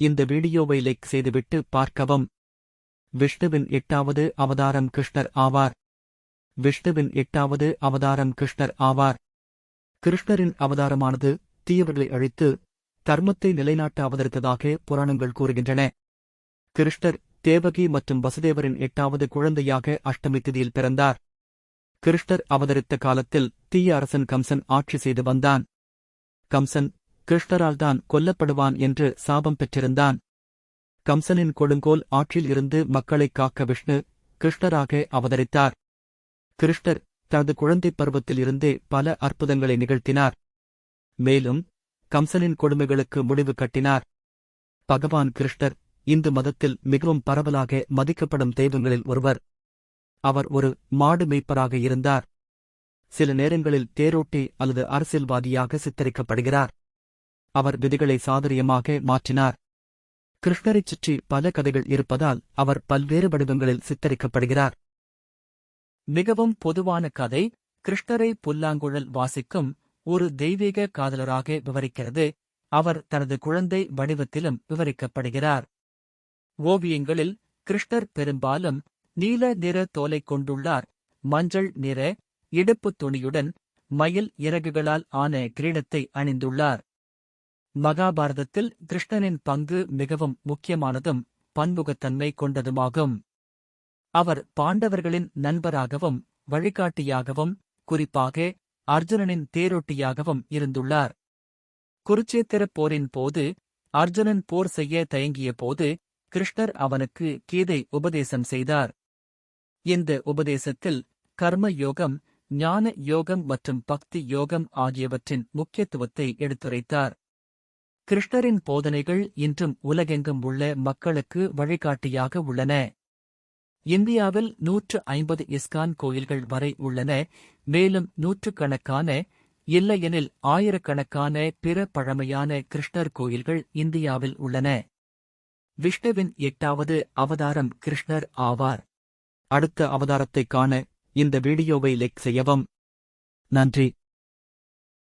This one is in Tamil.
இந்த வீடியோவை லைக் செய்துவிட்டு பார்க்கவும். விஷ்ணுவின் எட்டாவது அவதாரம் கிருஷ்ணர் ஆவார். விஷ்ணுவின் எட்டாவது அவதாரம் கிருஷ்ணர் ஆவார். கிருஷ்ணரின் அவதாரமானது தீயவர்களை அழித்து தர்மத்தை நிலைநாட்ட அவதரித்ததாக புராணங்கள் கூறுகின்றன. கிருஷ்ணர் தேவகி மற்றும் வசுதேவரின் எட்டாவது குழந்தையாக அஷ்டமி திதியில் பிறந்தார். கிருஷ்ணர் அவதரித்த காலத்தில் தீய அரசன் கம்சன் ஆட்சி செய்து வந்தான். கம்சன் கிருஷ்ணரால்தான் கொல்லப்படுவான் என்று சாபம் பெற்றிருந்தான். கம்சனின் கொடுங்கோல் ஆற்றில் இருந்து மக்களைக் காக்க விஷ்ணு கிருஷ்ணராக அவதரித்தார். கிருஷ்ணர் தனது குழந்தைப் பருவத்தில் இருந்தே பல அற்புதங்களை நிகழ்த்தினார். மேலும் கம்சனின் கொடுமைகளுக்கு முடிவு கட்டினார். பகவான் கிருஷ்ணர் இந்து மதத்தில் மிகவும் பரவலாக மதிக்கப்படும் தெய்வங்களில் ஒருவர். அவர் ஒரு மாடு மேய்ப்பராக இருந்தார். சில நேரங்களில் தேரோட்டி அல்லது அரசியல்வாதியாக சித்தரிக்கப்படுகிறார். அவர் விதிகளை சாதுரியமாக மாற்றினார். கிருஷ்ணரைச் சுற்றி பல கதைகள் இருப்பதால் அவர் பல்வேறு வடிவங்களில் சித்தரிக்கப்படுகிறார். மிகவும் பொதுவான கதை கிருஷ்ணரை புல்லாங்குழல் வாசிக்கும் ஒரு தெய்வீக காதலராக விவரிக்கிறது. அவர் தனது குழந்தை வடிவத்திலும் விவரிக்கப்படுகிறார். ஓவியங்களில் கிருஷ்ணர் பெரும்பாலும் நீல நிற தோலை கொண்டுள்ளார். மஞ்சள் நிற இடுப்புத் துணியுடன் மயில் இறகுகளால் ஆன கிரீடத்தை அணிந்துள்ளார். மகாபாரதத்தில் கிருஷ்ணனின் பங்கு மிகவும் முக்கியமானதும் பன்முகத்தன்மை கொண்டதுமாகும். அவர் பாண்டவர்களின் நண்பராகவும் வழிகாட்டியாகவும் குறிப்பாக அர்ஜுனனின் தேரொட்டியாகவும் இருந்துள்ளார். குருச்சேத்திரப் போரின் போது அர்ஜுனன் போர் செய்ய தயங்கிய போது கிருஷ்ணர் அவனுக்கு கீதை உபதேசம் செய்தார். இந்த உபதேசத்தில் கர்ம யோகம் ஞான யோகம் மற்றும் பக்தி யோகம் ஆகியவற்றின் முக்கியத்துவத்தை எடுத்துரைத்தார். கிருஷ்ணரின் போதனைகள் இன்றும் உலகெங்கும் உள்ள மக்களுக்கு வழிகாட்டியாக உள்ளன. இந்தியாவில் நூற்று ஐம்பது இஸ்கான் கோயில்கள் வரை உள்ளன. மேலும் நூற்றுக்கணக்கான இல்லையெனில் ஆயிரக்கணக்கான பிற பழமையான கிருஷ்ணர் கோயில்கள் இந்தியாவில் உள்ளன. விஷ்ணுவின் எட்டாவது அவதாரம் கிருஷ்ணர் ஆவார். அடுத்த அவதாரத்தைக் காண இந்த வீடியோவை லைக் செய்யவும். நன்றி.